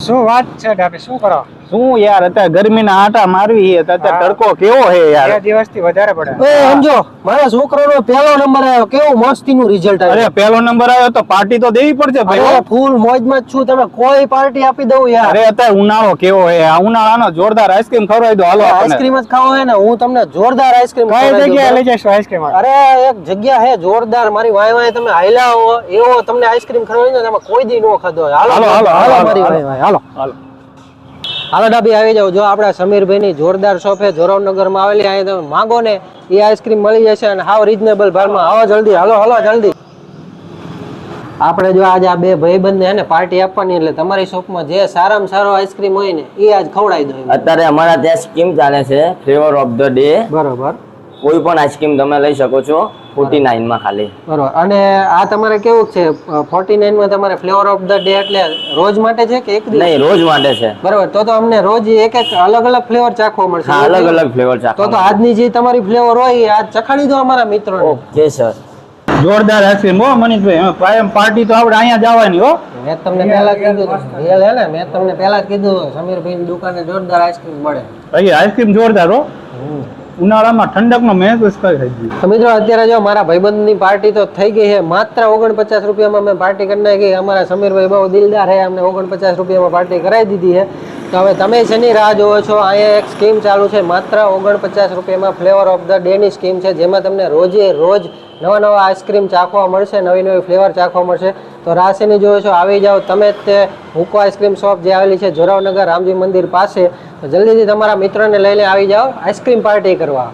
શું વાત છે ડાબી? શું કરો? શું યાર અત્યારે ગરમીના આટા મારવી છે અત્યારે તડકો કેવો છે બે યાર દિવસથી વધારે પડે. એ સમજો મારા છોકરાનો પહેલો નંબર આવ્યો કેવું મસ્તીનું રિઝલ્ટ અરે પહેલો પેલો નંબર આવ્યો તો પાર્ટી તો દેવી પડશે ભાઈ અરે ફૂલ મોજમાં જ છું તમે કોઈ પાર્ટી આપી દઉં યાર. અરે અત્યારે ઉનાળો કેવો છે? આ ઉનાળાનો જોરદાર આઈસ્ક્રીમ ખવડાવી દો હાલો આઈસ્ક્રીમ જ ખાવો હોય ને હું તમને જોરદાર આઈસ્ક્રીમ કઈ જગ્યાએ લઈ જશો આઈસ્ક્રીમ અરે એક જગ્યા હે જોરદાર મારી વાય વાય તમે હાલ્યા હો એવો તમને આઈસ્ક્રીમ ખવડાવી દો તમે કોઈ દી નો ખાધો હાલો હાલો, હાલો, હાલો, મારી હાલો. વાય વાય હાલો. હાલો. હાલો ડાબી આવી જાવ જો આપણા સમીરભાઈની જોરદાર શોપ છે જોરાવનગરમાં આવેલી અહીંયા તમે માંગો ને એ આઈસ્ક્રીમ મળી જશે અને હાવ રિઝનેબલ ભાવમાં. આવો જલ્દી હાલો હાલો જલ્દી. આપણે જો આજે આ બે ભાઈબંધને હે ને પાર્ટી આપવાની એટલે તમારી શોપમાં જે સારામાં સારો આઈસ્ક્રીમ હોય ને એ આજ ખવડાવી દો અત્યારે અમારા ત્યાં સ્કીમ ચાલે છે ફ્લેવર ઓફ ધ ડે બરોબર. કોઈ પણ આઈસ્ક્રીમ તમે લઈ શકો છો ફોર્ટી માં ખાલી. બરોબર. અને આ તમારે કેવું છે? ફોર્ટી માં તમારે ફ્લેવર ઓફ ધ ડે એટલે રોજ માટે છે કે એક દિવસ? નહીં રોજ માટે છે. બરોબર. તો તો અમને રોજ એક એક અલગ અલગ ફ્લેવર ચાખવા મળશે. હા અલગ અલગ ફ્લેવર તો તો આજની જે તમારી ફ્લેવર હોય એ આજ ચખાડી દો અમારા મિત્રોને. ઓકે સર જોરદાર આઈસ્ક્રીમ હો મનીષભાઈ. કાયમ પાર્ટી તો આપણે અહીંયા જવાની હો. મેં તમને પહેલા કીધું રિયલ હે ને? મેં તમને પહેલા કીધું સમીરભાઈની દુકાને જોરદાર આઈસ્ક્રીમ મળે. ભાઈ આઈસ્ક્રીમ જોરદાર હો. ઉનાળામાં ઠંડકનો મહેસૂસ કરી થઈ ગયો. મિત્રો, અત્યારે જો મારા ભાઈબંધની પાર્ટી તો થઈ ગઈ છે. માત્ર ઓગણપચાસ રૂપિયામાં મેં પાર્ટી કરી નાખી. અમારા સમીરભાઈ બહુ દિલદાર છે. અમને ઓગણપચાસ રૂપિયામાં પાર્ટી કરાવી દીધી છે. તો હવે તમે શેની રાહ જોવો છો? અહીંયા એક સ્કીમ ચાલુ છે. માત્ર ઓગણપચાસ રૂપિયામાં ફ્લેવર ઓફ ધ ડેની સ્કીમ છે, જેમાં તમને રોજે રોજ નવા નવા આઈસ્ક્રીમ ચાખવા મળશે, નવી નવી ફ્લેવર ચાખવા મળશે. તો રાશિની જોવો છો, આવી જાઓ. તમે તે હુકો આઈસ્ક્રીમ શોપ જે આવેલી છે, જોરાવનગર, રામજી મંદિર પાસે. જલ્દીથી તમારા મિત્રોને લઈને આવી જાઓ. આઈસ્ક્રીમ પાર્ટી કરવા.